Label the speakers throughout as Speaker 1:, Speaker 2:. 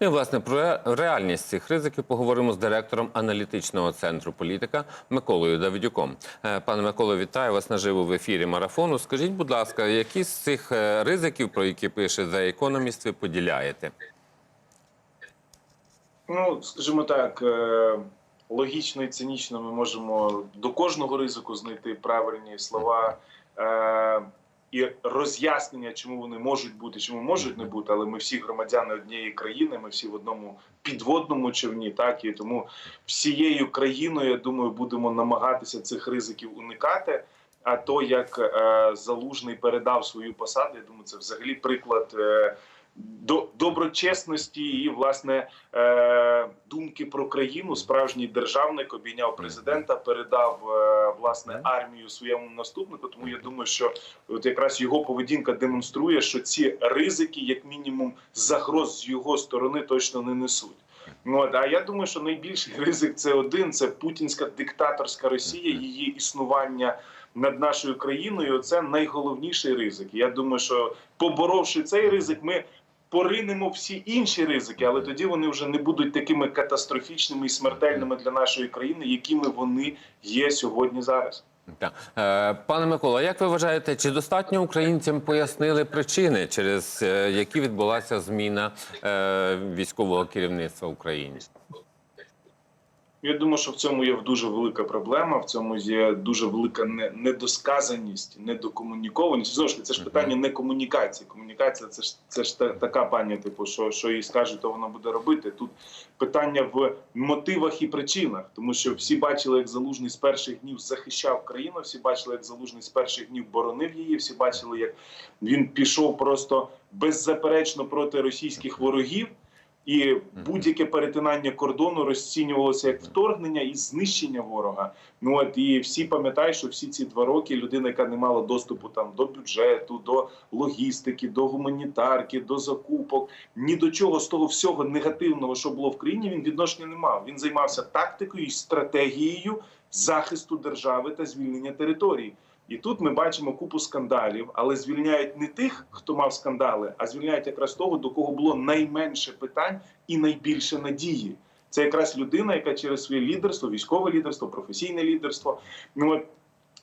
Speaker 1: Ну і власне про реальність цих ризиків поговоримо з директором аналітичного центру політика Миколою Давидюком. Е, Пане Миколо, вітаю вас наживо в ефірі марафону. Скажіть, будь ласка, які з цих е, ризиків, про які пише The Economist, ви поділяєте?
Speaker 2: Ну, скажімо так, е, логічно і цинічно ми можемо до кожного ризику знайти правильні слова і роз'яснення, чому вони можуть бути, чому можуть не бути. Але ми всі громадяни однієї країни, ми всі в одному підводному човні, так і тому всією країною, я думаю, будемо намагатися цих ризиків уникати. А то, як е, залужний передав свою посаду, я думаю, це взагалі приклад. Е, доброчесності і власне е, думки про країну. Справжній державник обійняв президента, передав е, власне армію своєму наступнику. Тому я думаю, що от якраз його поведінка демонструє, що ці ризики, як мінімум, загроз з його сторони точно не несуть. Ну, а я думаю, що найбільший ризик це один: це путінська диктаторська Росія, її існування над нашою країною. Це найголовніший ризик. Я думаю, що поборовши цей ризик, ми поринемо всі інші ризики, але тоді вони вже не будуть такими катастрофічними і смертельними для нашої країни, якими вони є сьогодні зараз.
Speaker 1: Так. Е, Пане Миколо, як ви вважаєте, чи достатньо українцям пояснили причини, через е, які відбулася зміна е, військового керівництва України?
Speaker 2: Я думаю, що в цьому є дуже велика проблема. В цьому є дуже велика не- недосказаність, недокомунікованість. Знову ж таки, це ж питання не комунікації. Комунікація це ж це ж та- така пані, типу, що, що їй скаже, то вона буде робити. Тут питання в мотивах і причинах, тому що всі бачили, як залужний з перших днів захищав країну. Всі бачили, як залужний з перших днів боронив її. Всі бачили, як він пішов просто беззаперечно проти російських ворогів. І будь-яке перетинання кордону розцінювалося як вторгнення і знищення ворога. Ну от і всі пам'ятають, що всі ці два роки людина, яка не мала доступу там до бюджету, до логістики, до гуманітарки, до закупок, ні до чого з того всього негативного, що було в країні, він відношення не мав. Він займався тактикою і стратегією захисту держави та звільнення території. І тут ми бачимо купу скандалів, але звільняють не тих, хто мав скандали, а звільняють якраз того, до кого було найменше питань і найбільше надії. Це якраз людина, яка через своє лідерство, військове лідерство, професійне лідерство, ну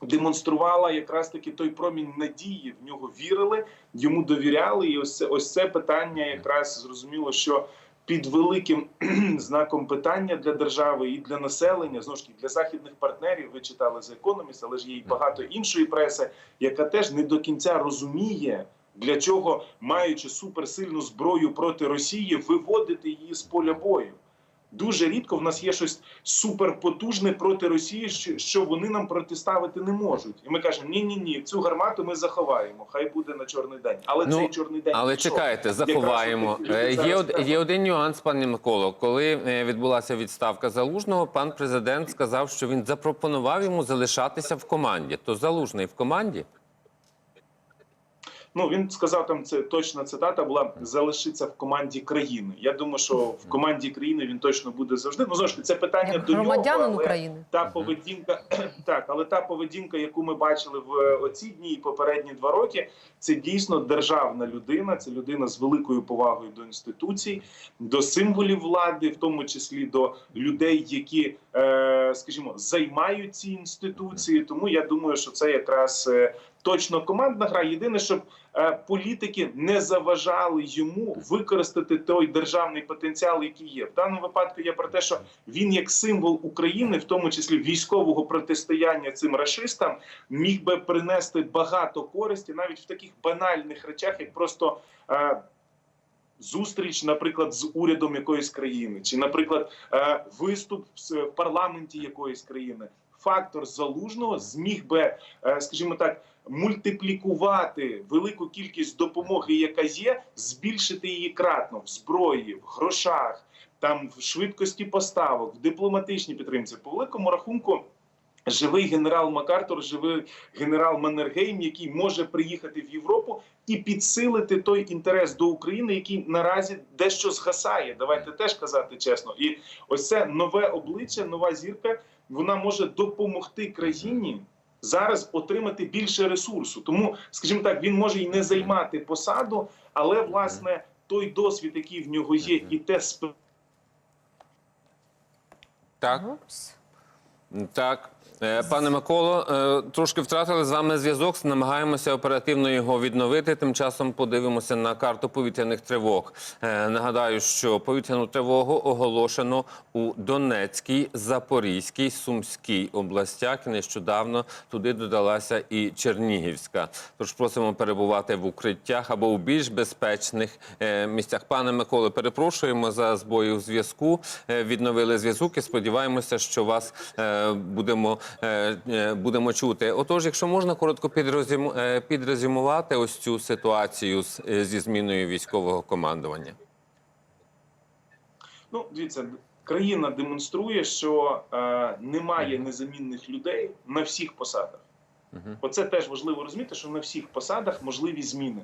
Speaker 2: демонструвала якраз таки той промінь надії. В нього вірили, йому довіряли. І ось це ось це питання, якраз зрозуміло, що під великим знаком питання для держави і для населення, знову ж таки для західних партнерів. Ви читали за Economist, але ж є і багато іншої преси, яка теж не до кінця розуміє. Для чого, маючи суперсильну зброю проти Росії, виводити її з поля бою? Дуже рідко в нас є щось суперпотужне проти Росії, що, що вони нам протиставити не можуть. І ми кажемо: ні, ні, ні, цю гармату ми заховаємо. Хай буде на чорний день. Але
Speaker 1: Ну,
Speaker 2: цей чорний день
Speaker 1: Але
Speaker 2: пішов.
Speaker 1: чекайте, заховаємо. Е, Є, од- є один нюанс, пане Миколо. Коли е, відбулася відставка залужного, пан президент сказав, що він запропонував йому залишатися в команді. То залужний в команді?
Speaker 2: Ну він сказав там це точна цитата була залишиться в команді країни. Я думаю, що в команді країни він точно буде завжди. Ну таки, це питання
Speaker 3: Як
Speaker 2: до нього. але
Speaker 3: України.
Speaker 2: Та поведінка так, але та поведінка, яку ми бачили в е, оці дні і попередні два роки, це дійсно державна людина. Це людина з великою повагою до інституцій, до символів влади, в тому числі до людей, які, е, скажімо, займають ці інституції. Тому я думаю, що це якраз е, точно командна гра. Єдине, щоб е, політики не заважали йому використати той державний потенціал, який є. В даному випадку я про те, що він як символ України, в тому числі військового протистояння цим рашистам, міг би принести багато користі навіть в таких банальних речах, як просто. Е, Зустріч, наприклад, з урядом якоїсь країни, чи, наприклад, е, виступ в парламенті якоїсь країни, фактор залужного зміг би, скажімо так, мультиплікувати велику кількість допомоги, яка є, збільшити її кратно в зброї, в грошах, там в швидкості поставок, в дипломатичній підтримці. По великому рахунку. Живий генерал Макартур, живий генерал Маннергейм, який може приїхати в Європу і підсилити той інтерес до України, який наразі дещо згасає. Давайте теж казати чесно. І ось це нове обличчя, нова зірка. Вона може допомогти країні зараз отримати більше ресурсу. Тому, скажімо так, він може і не займати посаду, але власне той досвід, який в нього є, і те сп...
Speaker 1: Так. Так, пане Миколо, е, трошки втратили з вами зв'язок. Намагаємося оперативно його відновити. Тим часом подивимося на карту повітряних тривог. Е, Нагадаю, що повітряну тривогу оголошено у Донецькій, Запорізькій, Сумській областях. Нещодавно туди додалася і Чернігівська. Тож просимо перебувати в укриттях або у більш безпечних е, місцях. Пане Миколо, перепрошуємо за збої у зв'язку. Е, Відновили зв'язок і сподіваємося, що вас е, будемо, е, е, будемо чути. Отож, якщо можна коротко підрозуму- е, підрезюмувати ось цю ситуацію е, зі зміною військового командування.
Speaker 2: Ну, дивіться, країна демонструє, що е, немає незамінних людей на всіх посадах.
Speaker 1: Мгм.
Speaker 2: Оце теж важливо розуміти, що на всіх посадах можливі зміни.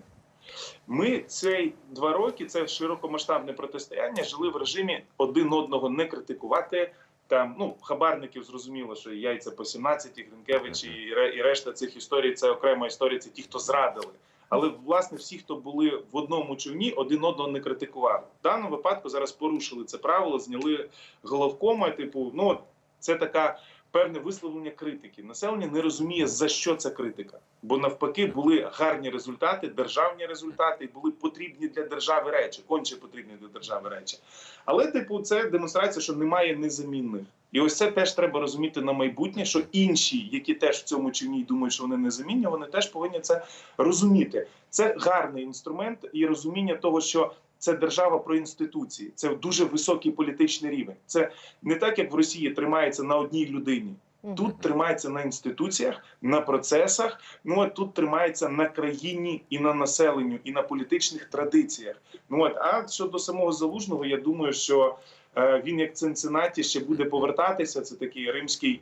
Speaker 2: Ми цей два роки, це широкомасштабне протистояння, жили в режимі один одного не критикувати. Там ну хабарників зрозуміло, що яйця по 17, і Гринкевич, і, ре- і решта цих історій це окрема історія. Це ті, хто зрадили. Але власне всі, хто були в одному човні, один одного не критикували. В даному випадку зараз порушили це правило, зняли головкома. Типу, ну це така певне висловлення критики. Населення не розуміє за що ця критика, бо навпаки були гарні результати, державні результати, і були потрібні для держави речі, конче потрібні для держави речі. Але, типу, це демонстрація, що немає незамінних. І ось це теж треба розуміти на майбутнє, що інші, які теж в цьому чині думають, що вони незамінні, вони теж повинні це розуміти. Це гарний інструмент і розуміння того, що це держава про інституції, це дуже високий політичний рівень. Це не так, як в Росії тримається на одній людині. Тут тримається на інституціях, на процесах. Ну а тут тримається на країні і на населенню, і на політичних традиціях. Ну от а щодо самого залужного, я думаю, що е, він як Цинциннаті ще буде повертатися. Це такий римський.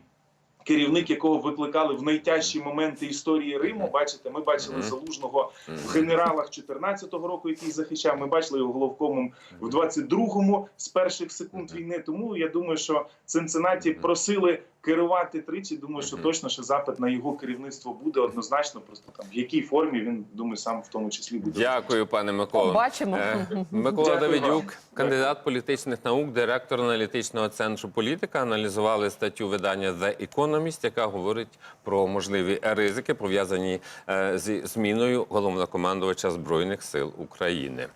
Speaker 2: Керівник, якого викликали в найтяжчі моменти історії Риму, бачите, ми бачили залужного в генералах 14-го року, який захищав. Ми бачили його головкомом в 22-му з перших секунд війни. Тому я думаю, що Цинциннаті просили керувати тричі. Думаю, що точно що запит на його керівництво буде однозначно. Просто там в якій формі він думаю, сам в тому числі буде.
Speaker 1: Дякую, пане Миколо.
Speaker 3: Побачимо.
Speaker 1: Е, Микола
Speaker 2: Дякую вам.
Speaker 1: Давидюк, кандидат політичних наук, директор аналітичного центру політика, аналізували статтю видання The Economist, яка говорить про можливі ризики, пов'язані е, зі зміною головнокомандувача збройних сил України.